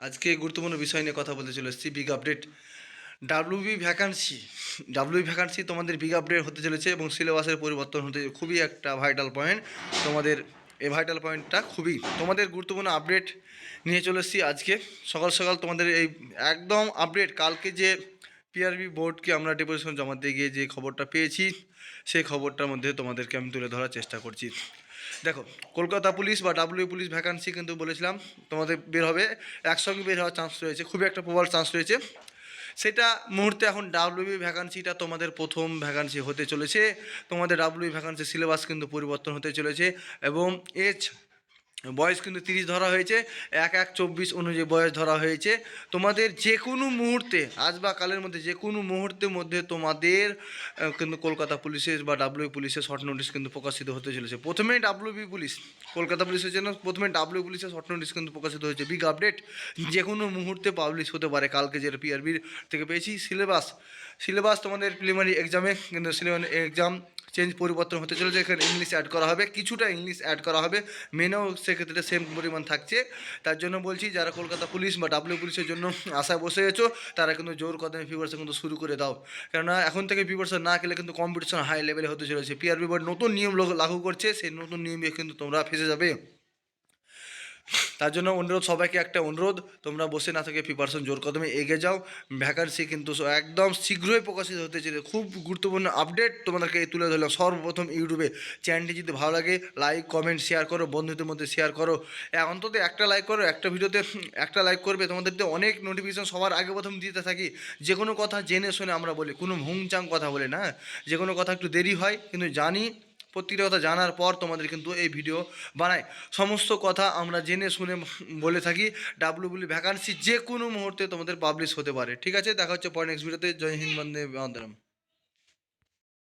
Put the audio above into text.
আজকে গুরুত্বপূর্ণ বিষয় নিয়ে কথা বলতে চলে এসেছি big update W B vacancy W B vacancy তোমাদের বিগ আপডেট হতে চলেছে এবং সিলেবাসের পরিবর্তন হতে খুবই একটা ভাইটাল পয়েন্ট তোমাদের এই ভাইটাল পয়েন্টটা খুবই, তোমাদের গুরুত্বপূর্ণ আপডেট নিয়ে চলে এসেছি আজকে। সকাল সকাল তোমাদের এই একদম আপডেট কালকে যে পিআরবি বোর্ডকে আমরা ডেপুটেশন জমা দিয়ে গিয়ে যে খবরটা পেয়েছি, সেই খবরটার মধ্যে তোমাদেরকে আমি তুলে ধরার চেষ্টা করছি। দেখো, কলকাতা পুলিশ বা ডাব্লিউ পুলিশ ভ্যাকান্সি কিন্তু বলেছিলাম, তোমাদের বের হবে। একসঙ্গে বের হওয়ার চান্স রয়েছে, খুবই একটা প্রবল চান্স রয়েছে। সেটা মুহূর্তে এখন ডাব্লিউবি ভ্যাকান্সিটা তোমাদের প্রথম ভ্যাকান্সি হতে চলেছে। তোমাদের ডাব্লিউ ভ্যাকান্সি সিলেবাস কিন্তু পরিবর্তন হতে চলেছে এবং এজ বয়স কিন্তু তিরিশ ধরা হয়েছে, এক এক চব্বিশ অনুযায়ী বয়স ধরা হয়েছে। তোমাদের যে কোনো মুহূর্তে, আজ বা কালের মধ্যে যে কোনো মুহূর্তের মধ্যে তোমাদের কিন্তু কলকাতা পুলিশের বা ডাব্লিউ পুলিশের শর্ট নোটিশ কিন্তু প্রকাশিত হতে চলেছে। প্রথমে ডাব্লিউবি পুলিশ, কলকাতা পুলিশের জন্য প্রথমে ডাব্লিউ পুলিশের শর্ট নোটিশ কিন্তু প্রকাশিত হয়েছে। বিগ আপডেট যে কোনো মুহূর্তে পাবলিশ হতে পারে। কালকে যেটা পিআরবির থেকে পেয়েছি সিলেবাস সিলেবাস তোমাদের প্রিলিমারি এক্সামে কিন্তু এক্সাম চেঞ্জ পরিবর্তন হতে চলেছে। এখানে ইংলিশ অ্যাড করা হবে। কিছুটা ইংলিশ অ্যাড করা হবে। মেনেও সেক্ষেত্রে সেম পরিমাণ থাকছে। তার জন্য বলছি, যারা কলকাতা পুলিশ বা ডাব্লিউ পুলিশের জন্য আশায় বসে গেছো তারা কিন্তু জোর কদমে প্রিপারেশন কিন্তু শুরু করে দাও। কেননা এখন থেকে প্রিপারেশন না গেলে কিন্তু কম্পিটিশন হাই লেভেলে হতে চলেছে। পিআরবি বোর্ড নতুন নিয়ম লাগু করছে। সেই নতুন নিয়মে কিন্তু তোমরা ফেসে যাবে। তার জন্য অনুরোধ, সবাইকে একটা অনুরোধ, তোমরা বসে না থেকে প্রিপারেশন জোর কদমে এগিয়ে যাও। ভ্যাকান্সি কিন্তু একদম শীঘ্রই প্রকাশিত হতে চলেছে। খুব গুরুত্বপূর্ণ আপডেট তোমাদেরকে তুলে ধরলাম। সর্বপ্রথম ইউটিউবে চ্যানেলটি যদি ভালো লাগে লাইক কমেন্ট শেয়ার করো, বন্ধুদের মধ্যে শেয়ার করো। অন্তত একটা লাইক করো, একটা ভিডিওতে একটা লাইক করবে। তোমাদের তো অনেক নোটিফিকেশন সবার আগে প্রথম দিতে থাকি। যে কোনো কথা জেনে শুনে আমরা বলি। কোনো ভুংচাং কথা বলি না। যে কোনো কথা একটু দেরি হয়, কিন্তু জানি প্রত্যেকটা কথা জানার পর তোমাদের কিন্তু এই ভিডিও বানাই। সমস্ত কথা আমরা জেনে শুনে বলে থাকি ডাব্লিউ বলি ভ্যাকান্সি যে কোনো মুহূর্তে তোমাদের পাবলিশ হতে পারে। ঠিক আছে? দেখা হচ্ছে পরে নেক্সট ভিডিওতে জয় হিন্দ, বন্দে মাতরম।